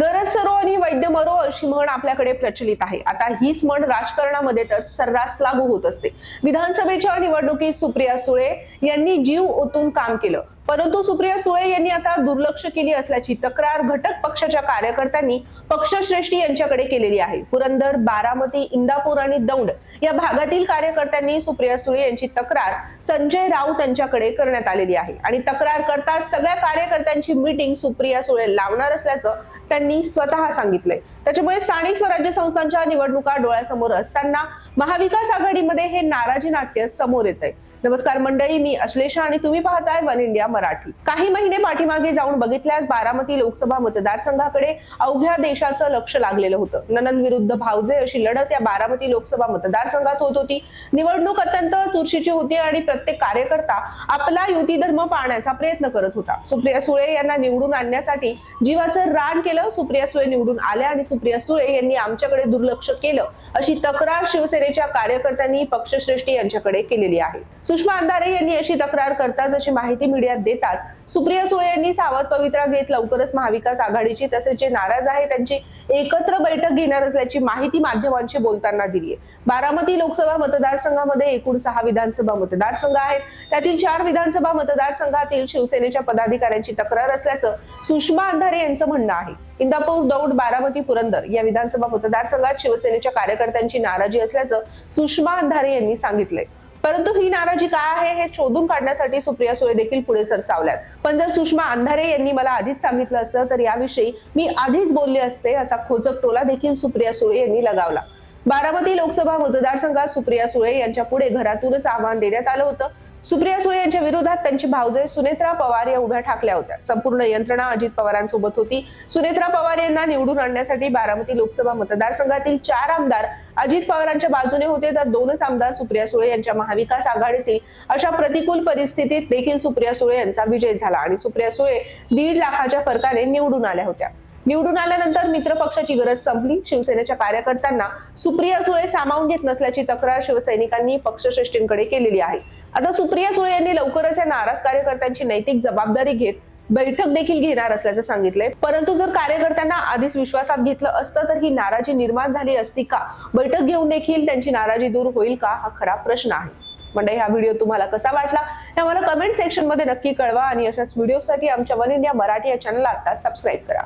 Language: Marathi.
गरज सरो आणि वैद्य मरो अशी म्हण आपल्याकडे प्रचलित आहे. आता हीच म्हण राजकारणामध्ये तर सर्रास लागू होत असते. विधानसभेच्या निवडणुकीत सुप्रिया सुळे यांनी जीव ओतून काम केलं. परंतु सुप्रिया सुळे यांनी आता दुर्लक्ष केली असल्याची तक्रार घटक पक्षाच्या कार्यकर्त्यांनी पक्षश्रेष्ठी यांच्याकडे केलेली आहे. पुरंदर बारामती इंदापूर आणि दौंड या भागातील कार्यकर्त्यांनी सुप्रिया सुळे यांची तक्रार संजय राऊत यांच्याकडे करण्यात आलेली आहे. आणि तक्रार करता सगळ्या कार्यकर्त्यांची मीटिंग सुप्रिया सुळे लावणार असल्याचं त्यांनी स्वतः सांगितलंय. त्याच्यामुळे स्थानिक स्वराज्य संस्थांच्या निवडणुका डोळ्यासमोर असताना महाविकास आघाडीमध्ये हे नाराजी नाट्य समोर येत आहे नमस्कार मंडळी मी अश्लेषा आणि तुम्ही पाहताय वन इंडिया मराठी. काही महिने पाठीमागे जाऊन बघितल्यास बारामती लोकसभा मतदारसंघाकडे अवघ्या देशाचं लक्ष लागलेलं होतं. ननंद विरुद्ध भावजे अशी लढत या बारामती लोकसभा मतदारसंघात होत होती. निवडणूक अत्यंत चुरशीची होती आणि प्रत्येक कार्यकर्ता आपला युती धर्म पाळण्याचा प्रयत्न करत होता. सुप्रिया सुळे यांना निवडून आणण्यासाठी जीवाचं रान केलं सुप्रिया सुळे निवडून आल्या आणि सुप्रिया सुळे यांनी आमच्याकडे दुर्लक्ष केलं अशी तक्रार शिवसेनेच्या कार्यकर्त्यांनी पक्षश्रेष्ठी यांच्याकडे केलेली आहे. सुषमा अंधारे यांनी अशी तक्रार करताच अशी माहिती मीडियात देताच. सुप्रिया सुळे यांनी सावध पवित्रा घेत लवकरच महाविकास आघाडीची तसेच जे नाराज आहे त्यांची एकत्र बैठक घेणार असल्याची माहिती माध्यमांशी बोलताना दिली आहे. बारामती लोकसभा मतदारसंघामध्ये एकूण सहा विधानसभा मतदारसंघ आहेत. त्यातील चार विधानसभा मतदारसंघातील शिवसेनेच्या पदाधिकाऱ्यांची तक्रार असल्याचं सुषमा अंधारे यांचं म्हणणं आहे. इंदापूर दौंड बारामती पुरंदर या विधानसभा मतदारसंघात शिवसेनेच्या कार्यकर्त्यांची नाराजी असल्याचं सुषमा अंधारे यांनी सांगितलंय. परंतु ही नाराजी काय आहे हे शोधून काढण्यासाठी सुप्रिया सुळे देखील पुढे सरसावल्यात. पण जर सुषमा अंधारे यांनी मला आधीच सांगितलं असतं तर याविषयी मी आधीच बोलले असते असा खोचक टोला देखील सुप्रिया सुळे यांनी लगावला. बारामती लोकसभा मतदारसंघात सुप्रिया सुळे यांच्या पुढे घरातूनच आव्हान देण्यात आलं होतं. सुप्रिया सुळे यांच्या विरोधात त्यांची भावजय सुनेत्रा पवार या उभ्या ठाकल्या होत्या. संपूर्ण यंत्रणा अजित पवारांसोबत होती. सुनेत्रा पवार यांना निवडून आणण्यासाठी बारामती लोकसभा मतदारसंघातील चार आमदार अजित पवारांच्या बाजूने होते. तर दोनच आमदार सुप्रिया सुळे यांच्या महाविकास आघाडीतील. अशा प्रतिकूल परिस्थितीत देखील सुप्रिया सुळे यांचा विजय झाला आणि सुप्रिया सुळे दीड लाखाच्या फरकाने निवडून आल्या होत्या. निवडून आल्यानंतर मित्र पक्षाची गरज संपली. शिवसेनेच्या कार्यकर्त्यांना सुप्रिया सुळे सामावून घेत नसल्याची तक्रार शिवसैनिकांनी पक्षश्रेष्ठींकडे केलेली आहे. आता सुप्रिया सुळे यांनी लवकरच या नाराज कार्यकर्त्यांची नैतिक जबाबदारी घेत बैठक देखील घेणार असल्याचं सांगितलंय. परंतु जर कार्यकर्त्यांना आधीच विश्वासात घेतलं असतं तर ही नाराजी निर्माण झाली असती का? बैठक घेऊन देखील त्यांची नाराजी दूर होईल का? हा खरा प्रश्न आहे. म्हणजे हा व्हिडिओ तुम्हाला कसा वाटला? हे आम्हाला कमेंट सेक्शनमध्ये नक्की कळवा आणि अशाच व्हिडिओसाठी आमच्या वन इंडिया मराठी या चॅनलला आता सबस्क्राईब करा.